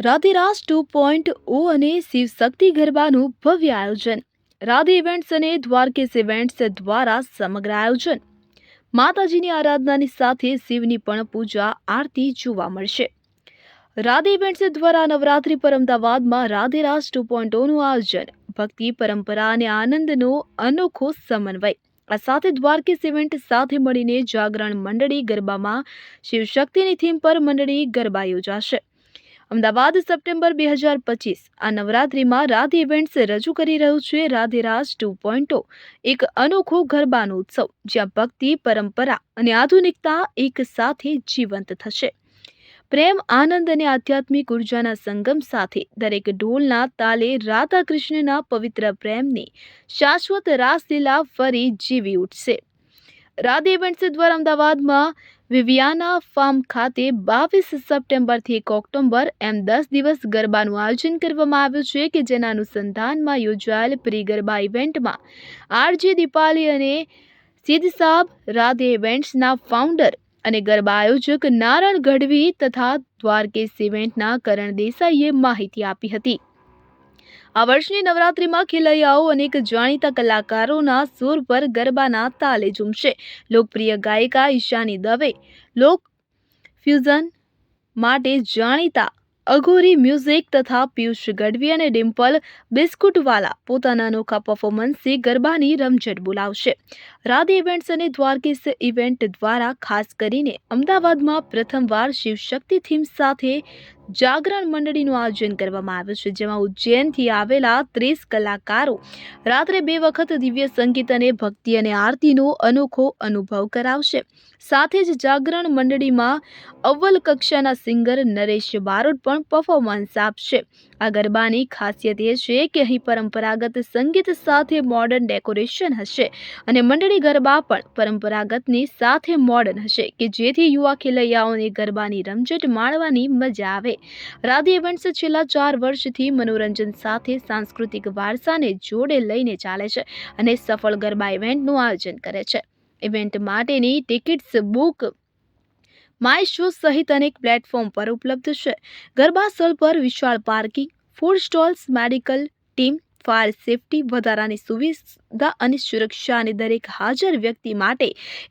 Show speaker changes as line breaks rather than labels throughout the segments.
રાધેરાસ two point ઓ અને શિવશક્તિ ગરબાનું ભવ્ય આયોજન. રાધે ઇવેન્ટ્સ અને દ્વારકેશ ઇવેન્ટ્સ દ્વારા સમગ્ર આયોજન. માતાજીની આરાધનાની સાથે શિવની પણ પૂજા, આરતી જોવા મળશે. રાધે ઇવેન્ટ્સ દ્વારા નવરાત્રી પર અમદાવાદમાં રાધેરાસ ટુ પોઈન્ટ ઓનું આયોજન. ભક્તિ, પરંપરા અને આનંદનો અનોખો સમન્વય. આ સાથે દ્વારકેશ ઇવેન્ટ સાથે મળીને જાગરણ મંડળી ગરબામાં શિવશક્તિની થીમ પર મંડળી ગરબા યોજાશે. અમદાવાદ સપ્ટેમ્બર બે હજાર પચીસ આ નવરાત્રિમાં રાધ ઇવેન્ટ્સ રજૂ કરી રહ્યું છે રાધેરાજ ટુ પોઈન્ટો એક અનોખો ગરબાનો ઉત્સવ જ્યાં ભક્તિ, પરંપરા અને આધુનિકતા એક સાથે જીવંત થશે. પ્રેમ, આનંદ અને આધ્યાત્મિક ઉર્જાના સંગમ સાથે દરેક ઢોલના તાલે રાધા કૃષ્ણના પવિત્ર પ્રેમની શાશ્વત રાસલીલા ફરી જીવી ઉઠશે. રાધે ઇવેન્ટ્સ દ્વારા અમદાવાદમાં વિવિયાના ફાર્મ ખાતે બાવીસ સપ્ટેમ્બરથી એક ઓક્ટોબર એમ દસ દિવસ ગરબાનું આયોજન કરવામાં આવ્યું છે કે જેના અનુસંધાનમાં યોજાયેલ પ્રી ગરબા ઇવેન્ટમાં આરજે દીપાલી અને સિદ્ધ સાબ રાધે ઇવેન્ટ્સના ફાઉન્ડર અને ગરબા આયોજક નારણ ગઢવી તથા દ્વારકેશ ઇવેન્ટના કરણ દેસાઈએ માહિતી આપી હતી. આ વર્ષની નવરાત્રિમાં ખેલૈયાઓ અનેક જાણીતા કલાકારોના સુર પર ગરબાના તાલે ઝૂમશે. લોકપ્રિય ગાયિકા ઈશાની દવે લોક ફ્યુઝન માટે જાણીતા અઘોરી મ્યુઝિક તથા પિયુષ ગઢવી અને ડિમ્પલ બિસ્કુટવાલા પોતાના અનોખા પરફોર્મન્સથી ગરબાની રમઝટ બોલાવશે. રાધે ઇવેન્ટ્સ અને દ્વારકેશ ઇવેન્ટ દ્વારા ખાસ કરીને અમદાવાદમાં પ્રથમવાર શિવશક્તિ થીમ સાથે જાગરણ મંડળીનું આયોજન કરવામાં આવ્યું છે, જેમાં ઉજ્જૈનથી આવેલા ત્રીસ કલાકારો રાત્રે બે વખત દિવ્ય સંગીત અને ભક્તિ અને આરતીનો અનોખો અનુભવ કરાવશે. સાથે જ જાગરણ મંડળીમાં અવ્વલ કક્ષાના સિંગર નરેશ બારોટ પણ પરફોર્મન્સ આપશે. આ ગરબાની ખાસિયત એ છે કે અહીં પરંપરાગત સંગીત સાથે મોડર્ન ડેકોરેશન હશે અને મંડળી ગરબા પણ પરંપરાગતની સાથે મોડર્ન હશે કે જેથી યુવા ખેલૈયાઓને ગરબાની રમઝટ માણવાની મજા આવે. રાધે ઇવેન્ટ્સ છેલ્લા ચાર વર્ષથી મનોરંજન સાથે સાંસ્કૃતિક વારસાને જોડે લઈને ચાલે છે અને સફળ ગરબા ઇવેન્ટનું આયોજન કરે છે. ઇવેન્ટ માટેની ટિકિટ્સ બુક માય શો સહિત અનેક પ્લેટફોર્મ પર ઉપલબ્ધ છે. ગરબા સ્થળ પર વિશાળ parking, food stalls, medical team, fire safety વધારાની સુવિધા અને સુરક્ષા અને દરેક હાજર વ્યક્તિ માટે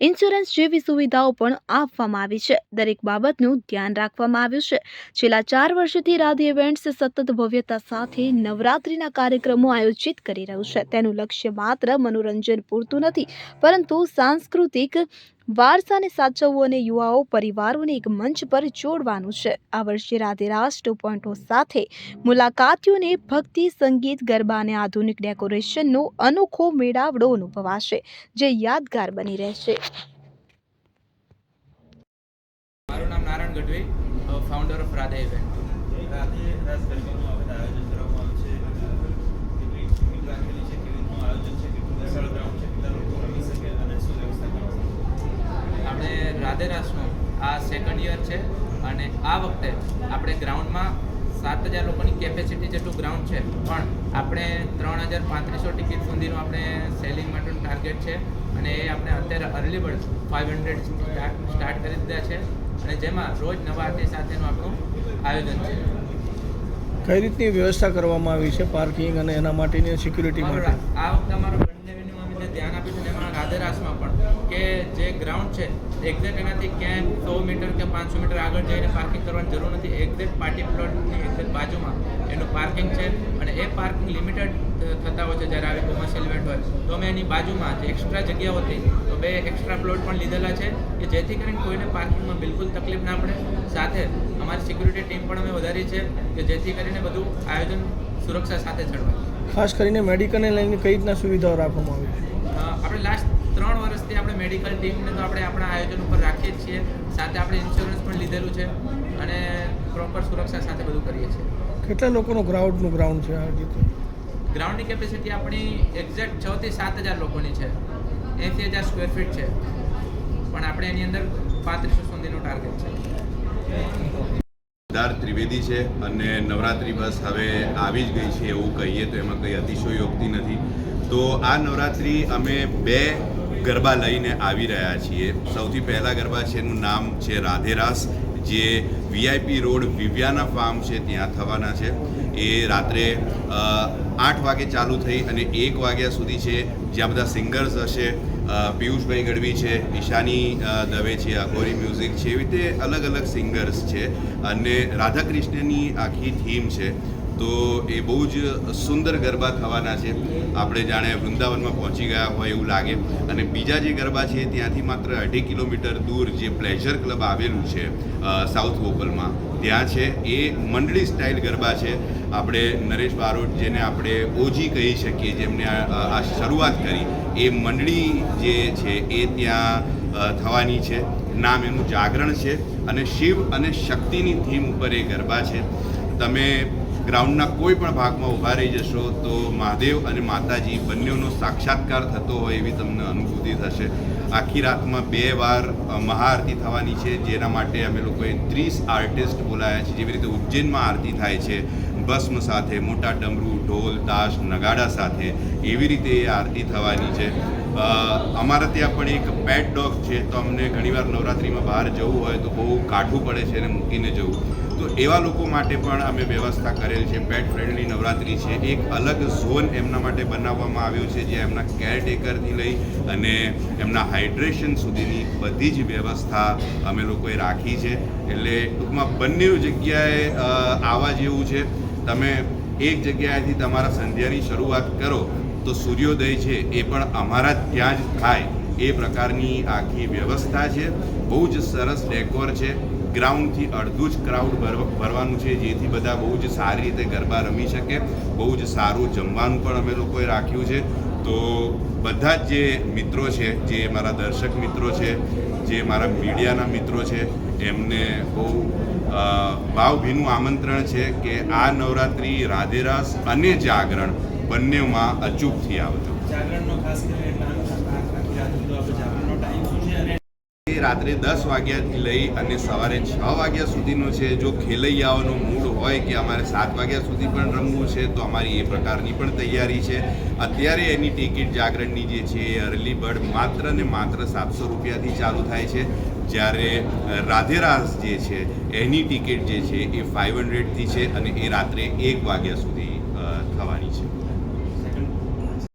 ઇન્સ્યોરન્સ જેવી સુવિધાઓ પણ આપવામાં આવી છે. દરેક બાબતનું ધ્યાન રાખવામાં આવ્યું છે. છેલ્લા ચાર વર્ષથી રાધે ઇવેન્ટ્સ સતત ભવ્યતા સાથે નવરાત્રિના કાર્યક્રમો આયોજિત કરી રહ્યું છે. તેનું લક્ષ્ય માત્ર મનોરંજન પૂરતું નથી, પરંતુ સાંસ્કૃતિક વારસાને સાચવવું અને યુવાઓ પરિવારોને એક મંચ પર જોડવાનું છે. આ વર્ષે રાધે રાસ ટુ પોઈન્ટ સાથે મુલાકાતીઓને ભક્તિ સંગીત ગરબા અને આધુનિક ડેકોરેશનનો અનોખો મેળાવડો અનુભવાશે જે યાદગાર બની રહેશે.
મારું નામ Narayan Gadhvi founder of Radhe event
Radhe Raas ગરબાનું આયોજન કરવામાં આવે છે કેટલી ટીમ રાખેલી છે કેવી રીતનું આયોજન છે કેટલું વિશાળ ગ્રાઉન્ડ છે કેટલા લોકો રમી શકે અને શું વ્યવસ્થા કરવામાં આવે
આપણે રાધે રાસનું આ સેકન્ડ યર છે અને આ વખતે આપણે ગ્રાઉન્ડમાં સાત હજાર લોકોની કેપેસિટી જેટલું ગ્રાઉન્ડ છે. પણ આપણે ત્રણ હજાર પાંત્રીસો ટિકિટ સુધીનું આપણે સેલિંગ માટેનું ટાર્ગેટ છે અને એ આપણે અત્યારે early bird five hundred start કરી દીધા છે અને જેમાં રોજ નવા આર્ટિસ્ટ સાથેનું આપણું આયોજન છે.
કઈ રીતની વ્યવસ્થા કરવામાં આવી છે? પાર્કિંગ અને એના માટેની સિક્યુરિટી માટે?
આ વખતે અમારો ધ્યાન આપ્યું છે એમાં રાધેરાસમાં પણ, કે જે ગ્રાઉન્ડ છે એક્ઝેક્ટ એનાથી ક્યાંય સો મીટર કે પાંચસો મીટર આગળ જઈને પાર્કિંગ કરવાની જરૂર નથી. એક્ઝેક્ટ પાર્ટી પ્લોટની એક્ઝેક્ટ બાજુમાં એનું પાર્કિંગ છે અને એ પાર્કિંગ લિમિટેડ થતા હોય છે જ્યારે આવી કોમર્શિયલ ઇવેન્ટ હોય. તો અમે એની બાજુમાં જે એક્સ્ટ્રા જગ્યાઓ હતી, તો બે એક્સ્ટ્રા પ્લોટ પણ લીધેલા છે કે જેથી કરીને કોઈને પાર્કિંગમાં બિલકુલ તકલીફ ના પડે. સાથે અમારી સિક્યુરિટી ટીમ પણ અમે વધારી છે કે જેથી કરીને બધું આયોજન સુરક્ષા સાથે ચડવાય
ખાસ કરીને મેડિકલને લઈને કઈ રીતના સુવિધાઓ રાખવામાં આવી?
આપણે લાસ્ટ ત્રણ વર્ષથી આપણે મેડિકલ ટીમને તો આપણે આપણા આયોજન ઉપર રાખીએ જ છીએ. સાથે આપણે ઇન્સ્યોરન્સ પણ લીધેલું છે અને પ્રોપર સુરક્ષા સાથે બધું કરીએ છીએ.
કેટલા લોકોનું ગ્રાઉન્ડનું ગ્રાઉન્ડ છે આ રીતે?
ગ્રાઉન્ડની કેપેસિટી આપણી એક્ઝેક્ટ છ થી સાત હજાર લોકોની છે. એસી હજાર સ્ક્વેર ફીટ છે. પણ આપણે એની અંદર પાંત્રીસો સુધીનો ટાર્ગેટ છે.
સિદ્ધાર્થ ત્રિવેદી છે અને નવરાત્રિ બસ હવે આવી જ ગઈ છે એવું કહીએ તો એમાં કંઈ અતિશયોક્તિ નથી. તો આ નવરાત્રિ અમે બે ગરબા લઈને આવી રહ્યા છીએ. સૌથી પહેલા ગરબા છે એનું નામ છે રાધેરાસ જે વીઆઈપી રોડ વિવ્યાના ફાર્મ છે, ત્યાં થવાના છે. એ રાત્રે આઠ વાગે ચાલુ થઈ અને એક વાગ્યા સુધી છે જ્યાં બધા સિંગર્સ હશે પિયુષભાઈ ગઢવી છે ઈશાની દવે છે અઘોરી મ્યુઝિક છે, એવી રીતે અલગ અલગ સિંગર્સ છે. અને રાધાકૃષ્ણની આખી થીમ છે. તો એ બહુ જ સુંદર ગરબા થવાના છે. આપણે જાણે વૃંદાવનમાં પહોંચી ગયા હોય એવું લાગે. અને બીજા જે ગરબા છે, ત્યાંથી માત્ર અઢી કિલોમીટર દૂર જે પ્લેઝર ક્લબ આવેલું છે સાઉથ વોપલમાં ત્યાં છે. એ મંડળી સ્ટાઇલ ગરબા છે. આપણે નરેશ બારોટ, જેને આપણે ઓજી કહી શકીએ, જેમને આ શરૂઆત કરી, એ મંડળી જે છે, એ ત્યાં થવાની છે. નામ એનું જાગરણ છે. અને શિવ અને શક્તિની થીમ ઉપર એ ગરબા છે. તમે ગ્રાઉન્ડના કોઈ પણ ભાગમાં ઊભા રહી જશો તો મહાદેવ અને માતાજી બંનેનો સાક્ષાત્કાર થતો હોય એવી તમને અનુભૂતિ થશે. આખી રાતમાં બે વાર મહાઆરતી થવાની છે, જેના માટે અમે લોકોએ ત્રીસ આર્ટિસ્ટ બોલાયા છે, જેવી રીતે ઉજ્જૈનમાં આરતી થાય છે, ભસ્મ સાથે, મોટા ડમરૂ, ઢોલ, તાશ, નગાડા સાથે, એવી રીતે એ આરતી થવાની છે. અમારા ત્યાં પણ એક પેટ ડોગ છે, તો અમને ઘણીવાર નવરાત્રિમાં બહાર જવું હોય તો બહુ કાઠું પડે છે એને મૂકીને જવું. તો એવા લોકો માટે પણ અમે વ્યવસ્થા કરેલ છે પેટ ફ્રેન્ડલી નવરાત્રિ છે. એક અલગ ઝોન એમના માટે બનાવવામાં આવ્યો છે જ્યાં એમના કેરટેકરથી લઈ અને એમના હાઇડ્રેશન સુધીની બધી જ વ્યવસ્થા અમે લોકોએ રાખી છે. એટલે ટૂંકમાં બંને જગ્યાએ આવા જેવું છે. તમે એક જગ્યાએથી તમારા સંધ્યાની શરૂઆત કરો તો સૂર્યોદય છે, એ પણ અમારા જ ત્યાં જ થાય. એ પ્રકારની આખી વ્યવસ્થા છે. બહુ જ સરસ ડેકોર છે. ગ્રાઉન્ડથી અડધું જ ક્રાઉડ ભરવાનું છે, જેથી બધા બહુ જ સારી રીતે ગરબા રમી શકે. બહુ જ સારું જમવાનું પણ અમે લોકોએ રાખ્યું છે. તો બધા જ જે મિત્રો છે, જે મારા દર્શક મિત્રો છે, જે મારા મીડિયાના મિત્રો છે, એમને બહુ ભાવભીનું આમંત્રણ છે કે આ નવરાત્રિ રાધેરાસ અને જાગરણ બંનેમાં અચૂકથી
રાત બધું.
રાત્રે દસ વાગ્યાથી લઈ અને સવારે છ વાગ્યા સુધીનો છે. જો ખેલૈયાઓનો મૂડ હોય કે અમારે સાત વાગ્યા સુધી પણ રમવું છે તો અમારી એ પ્રકારની પણ તૈયારી છે. અત્યારે એની ટિકિટ જાગરણની જે છે એ અર્લી બર્ડ માત્ર ને માત્ર સાતસો રૂપિયાથી ચાલુ થાય છે. જ્યારે રાધેરાસ જે છે એની ટિકિટ જે છે એ ફાઇવ હંડ્રેડથી છે અને એ રાત્રે એક વાગ્યા સુધી